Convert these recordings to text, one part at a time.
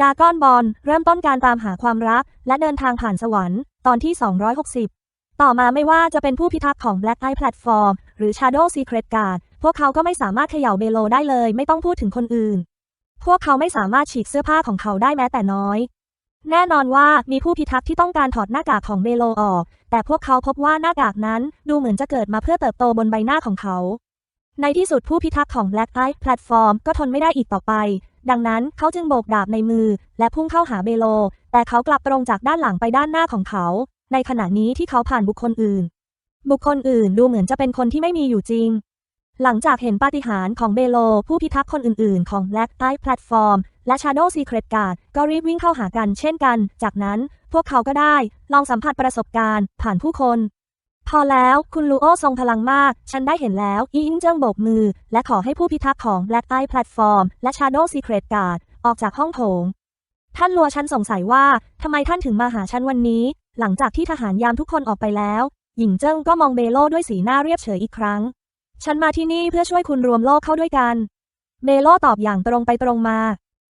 ดากอนบอลเริ่มต้นการตามหาความรัก และเดินทางผ่านสวรรค์ ตอนที่ 260 ต่อมาไม่ว่าจะเป็นผู้พิทักษ์ของ Black Eye Platform หรือ Shadow Secret Guard พวกเขาก็ไม่สามารถเขย่าเบโลได้เลย ไม่ต้องพูดถึงคนอื่น พวกเขาไม่สามารถฉีกเสื้อผ้าของเขาได้แม้แต่น้อย แน่นอนว่ามีผู้พิทักษ์ที่ต้องการถอดหน้ากากของเบโลออก แต่พวกเขาพบว่าหน้ากากนั้นดูเหมือนจะเกิดมาเพื่อเติบโตบนใบหน้าของเขาในที่สุดผู้พิทักษ์ของ Black Eye Platform ก็ทนไม่ได้อีกต่อไป ดังนั้นเขาจึงโบกดาบในมือ และพุ่งเข้าหาเบโล แต่เขากลับตรงจากด้านหลังไปด้านหน้าของเขา ในขณะนี้ที่เขาผ่านบุคคลอื่น บุคคลอื่นดูเหมือนจะเป็นคนที่ไม่มีอยู่จริง หลังจากเห็นปาฏิหาริย์ของเบโล ผู้พิทักษ์คนอื่นๆ ของ Black Eye Platform และ Shadow Secret Guard ก็รีบวิ่งเข้าหากันเช่นกัน จากนั้นพวกเขาก็ได้ลองสัมผัสประสบการณ์ ผ่านผู้คน พอแล้วคุณลูโอทรงพลังมาก ฉันได้เห็นแล้ว อีอิงเจิ้งโบกมือ และขอให้ผู้พิทักษ์ของ Black Eye Platform และ Shadow Secret Guard ออกจากห้องโถง ท่านลัวฉันสงสัยว่าทำไมท่านถึงมาหาฉันวันนี้ หลังจากที่ทหารยามทุกคนออกไปแล้ว หญิงเจิ้งก็มองเบโลด้วยสีหน้าเรียบเฉยอีกครั้ง ฉันมาที่นี่เพื่อช่วยคุณรวมโลกเข้าด้วยกันเบโลตอบอย่างตรงไปตรงมา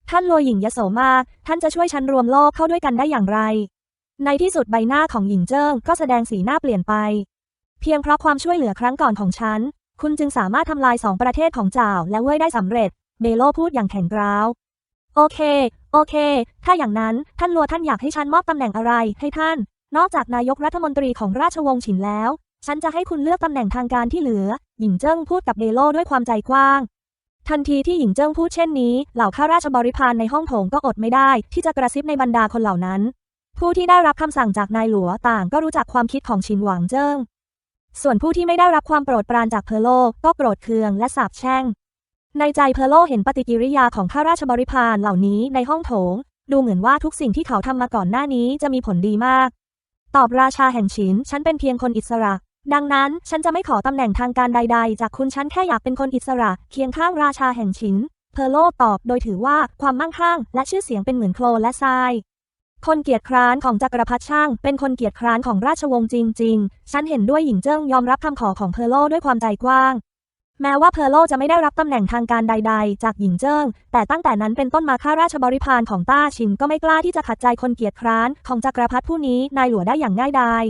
ท่านลัวหญิงยโสมาท่านจะช่วยฉันรวมโลกเข้าด้วยกันได้อย่างไร ในที่สุดใบหน้าของหญิงเจิ้งก็แสดงสีหน้าเปลี่ยนไป เพียงเพราะความช่วยเหลือครั้งก่อนของฉัน คุณจึงสามารถทำลายสองประเทศของจ้าวและเว่ยได้สำเร็จเบโลพูดอย่างแข็งกร้าว โอเค โอเค ถ้าอย่างนั้นท่านลัวท่านอยากให้ฉันมอบตำแหน่งอะไรให้ท่าน นอกจากนายกรัฐมนตรีของราชวงศ์ฉินแล้ว ฉันจะให้คุณเลือกตำแหน่งทางการที่เหลือ หญิงเจิ้งพูดกับเบโลด้วยความใจกว้าง ทันทีที่หญิงเจิ้งพูดเช่นนี้ เหล่าข้าราชบริพารในห้องโถงก็อดไม่ได้ ที่จะกระซิบในบรรดาคนเหล่านั้น ผู้ที่ได้รับคำสั่งจากนายหลวต่างก็รู้จักความคิดของชินหวางเจิ้ง ส่วนผู้ที่ไม่ได้รับความโปรดปรานจากเพอโลก็โกรธเคืองและสาปแช่ง ในใจเพอโลเห็นปฏิกิริยาของข้าราชบริพารเหล่านี้ในห้องโถง ดูเหมือนว่าทุกสิ่งที่เขาทำมาก่อนหน้านี้จะมีผลดีมาก ตอบราชาแห่งฉินฉันเป็นเพียงคนอิสระ ดังนั้นฉันจะไม่ขอตำแหน่งทางการใด ๆ จากคุณฉันแค่อยากเป็นคนอิสระเคียงข้างราชาแห่งฉินเพอโลตอบโดยถือว่าความมั่งคั่งและชื่อเสียงเป็นเหมือนโคลและทราย คนเกียรติคร้านของจักรพรรดิช่าง เป็นคนเกียรติคร้านของราชวงศ์จริง ๆ ฉันเห็นด้วยหญิงเจิ้งยอมรับคำขอของเพอร์โลด้วยความใจกว้าง แม้ว่าเพอร์โลจะไม่ได้รับตำแหน่งทางการใด ๆ จากหญิงเจิ้ง แต่ตั้งแต่นั้นเป็นต้นมาข้าราชบริพารของต้าชินก็ไม่กล้าที่จะขัดใจคนเกียรติคร้านของจักรพรรดิผู้นี้นายหลวได้อย่างง่ายดาย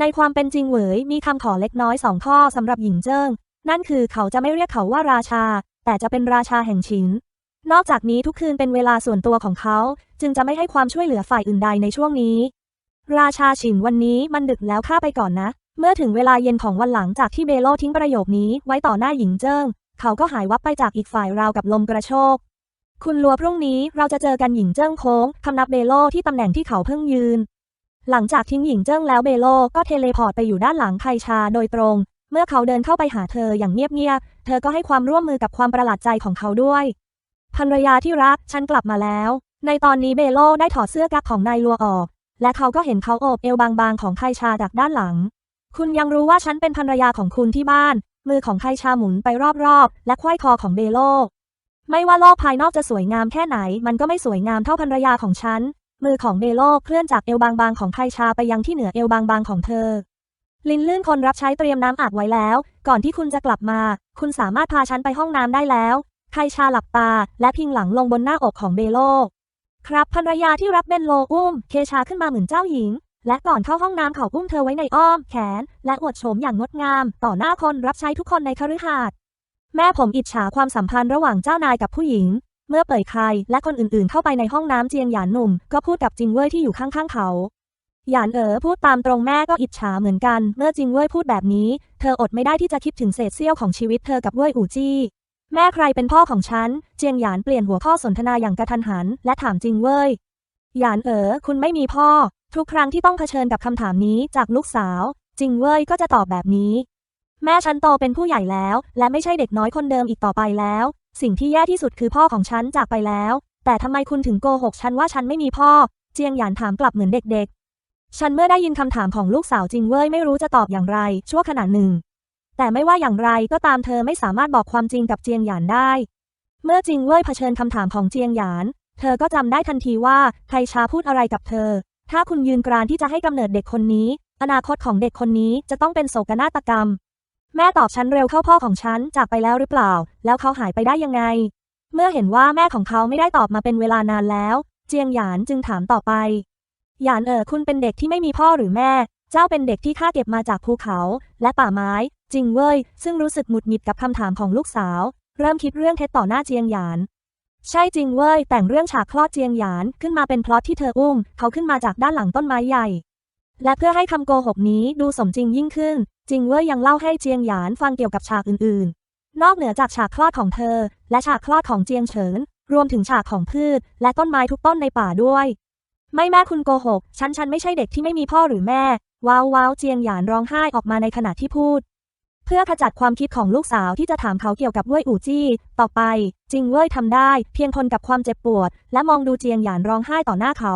ในความเป็นจริงเหวยมีคำขอเล็กน้อยสองข้อสำหรับหญิงเจิ้ง นั่นคือเขาจะไม่เรียกเขาว่าราชา แต่จะเป็นราชาแห่งฉิน นอกจากนี้ทุกคืนเป็นเวลาส่วนตัวของเขา จึงจะไม่ให้ความช่วยเหลือฝ่ายอื่นใดในช่วงนี้ ราชาฉินวันนี้มันดึกแล้วข้าไปก่อนนะ เมื่อถึงเวลาเย็นของวันหลังจากที่เบโลทิ้งประโยคนี้ไว้ต่อหน้าหญิงเจิ้ง เขาก็หายวับไปจากอีกฝ่ายราวกับลมกระโชก คุณลัวพรุ่งนี้เราจะเจอกันหญิงเจิ้งโค้งคำนับเบโลที่ตำแหน่งที่เขาเพิ่งยืน หลังจากทิ้งหญิงเจิ้งแล้วเบโลก็เทเลพอร์ตไปอยู่ด้านหลังไคชาโดยตรง เมื่อเขาเดินเข้าไปหาเธออย่างเงียบๆ เธอก็ให้ความร่วมมือกับความประหลาดใจของเขาด้วย ภรรยาที่รัก ฉันกลับมาแล้ว ในตอนนี้เบโลได้ถอดเสื้อกั๊กของนายลัวออก และเขาก็เห็นเขาโอบเอวบางๆของไคชาจากด้านหลัง คุณยังรู้ว่าฉันเป็นภรรยาของคุณที่บ้าน มือของไคชาหมุนไปรอบๆ และคว้ยคอของเบโล ไม่ว่าโลกภายนอกจะสวยงามแค่ไหน มันก็ไม่สวยงามเท่าภรรยาของฉัน มือของเบโลเคลื่อนจากเอวบางๆของไคชาไปยังที่เหนือเอวบางๆของเธอลินลื่นคนรับใช้เตรียมน้ำอาบไว้แล้ว ก่อนที่คุณจะกลับมา คุณสามารถพาฉันไปห้องน้ำได้แล้ว ไคชาหลับตา และพิงหลังลงบนหน้าอกของเบโล ครับภรรยาที่รับเบนโลอุ้ม เคชาขึ้นมาเหมือนเจ้าหญิง และก่อนเข้าห้องน้ำเขาอุ้มเธอไว้ในอ้อม แขน และอวดโฉมอย่างงดงาม ต่อหน้าคนรับใช้ทุกคนในคฤหาสน์แม่ผมอิจฉาความสัมพันธ์ระหว่างเจ้านายกับผู้หญิง เมื่อเปิดใครและคนอื่นๆ เข้าไปในห้องน้ำเจียงหยานหนุ่ม ก็พูดกับจิงเว่ยที่อยู่ข้างๆเขาหยานเอ๋อพูดตามตรงแม่ก็อิจฉาเหมือนกัน เมื่อจิงเว่ยพูดแบบนี้ เธออดไม่ได้ที่จะคิดถึงเศษเสี้ยวของชีวิตเธอกับเว่ยอู่จี้ แม่ใครเป็นพ่อของฉัน เจียงหยานเปลี่ยนหัวข้อสนทนาอย่างกระทันหัน และถามจริงเว่ยหยานเอ๋อคุณไม่มีพ่อ ทุกครั้งที่ต้องเผชิญกับคำถามนี้จากลูกสาว จริงเว่ยก็จะตอบแบบนี้ แม่ฉันโตเป็นผู้ใหญ่แล้ว และไม่ใช่เด็กน้อยคนเดิมอีกต่อไปแล้ว สิ่งที่แย่ที่สุดคือพ่อของฉันจากไปแล้ว แต่ทำไมคุณถึงโกหกฉันว่าฉันไม่มีพ่อ เจียงหยานถามกลับเหมือนเด็กๆ ฉันเมื่อได้ยินคำถามของลูกสาวจริงเว่ยไม่รู้จะตอบอย่างไร ชั่วขณะหนึ่ง แต่ไม่ว่าอย่างไรก็ตามเธอไม่สามารถบอกความจริงกับเจียงหยานได้ เมื่อจิงเว่ยเผชิญคำถามของเจียงหยาน เธอก็จำได้ทันทีว่าใครชาพูดอะไรกับเธอ ถ้าคุณยืนกรานที่จะให้กำเนิดเด็กคนนี้ อนาคตของเด็กคนนี้จะต้องเป็นโศกนาฏกรรม แม่ตอบฉันเร็วเข้าพ่อของฉันจากไปแล้วหรือเปล่า แล้วเขาหายไปได้ยังไง เมื่อเห็นว่าแม่ของเขาไม่ได้ตอบมาเป็นเวลานานแล้ว เจียงหยานจึงถามต่อไปหยานเอ๋อคุณเป็นเด็กที่ไม่มีพ่อหรือแม่ เจ้าเป็นเด็กที่ข้าเก็บมาจากภูเขาและป่าไม้ จริงเว้ย ซึ่งรู้สึกหงุดหงิดกับคำถามของลูกสาว เริ่มคิดเรื่องเท็จต่อหน้าเจียงหยาน ใช่จริงเว้ย แต่งเรื่องฉากคลอดเจียงหยานขึ้นมาเป็นพล็อตที่เธออุ้ม เขาขึ้นมาจากด้านหลังต้นไม้ใหญ่ และเพื่อให้คำโกหกนี้ดูสมจริงยิ่งขึ้น จริงเว่ยยังเล่าให้เจียงหยานฟังเกี่ยวกับฉากอื่นๆ นอกเหนือจากฉากคลอดของเธอ และฉากคลอดของเจียงเฉิน รวมถึงฉากของพืช และต้นไม้ทุกต้นในป่าด้วย ไม่แม่คุณโกหก ฉันฉันไม่ใช่เด็กที่ไม่มีพ่อหรือแม่ ว้าวว้าวเจียงหยานร้องไห้ออกมาในขณะที่พูด เพื่อขจัดความคิดของลูกสาวที่จะถามเขาเกี่ยวกับเว่ยอู่จี้ ต่อไปจริงเว่ยทำได้ เพียงทนกับความเจ็บปวด และมองดูเจียงหยานร้องไห้ต่อหน้าเขา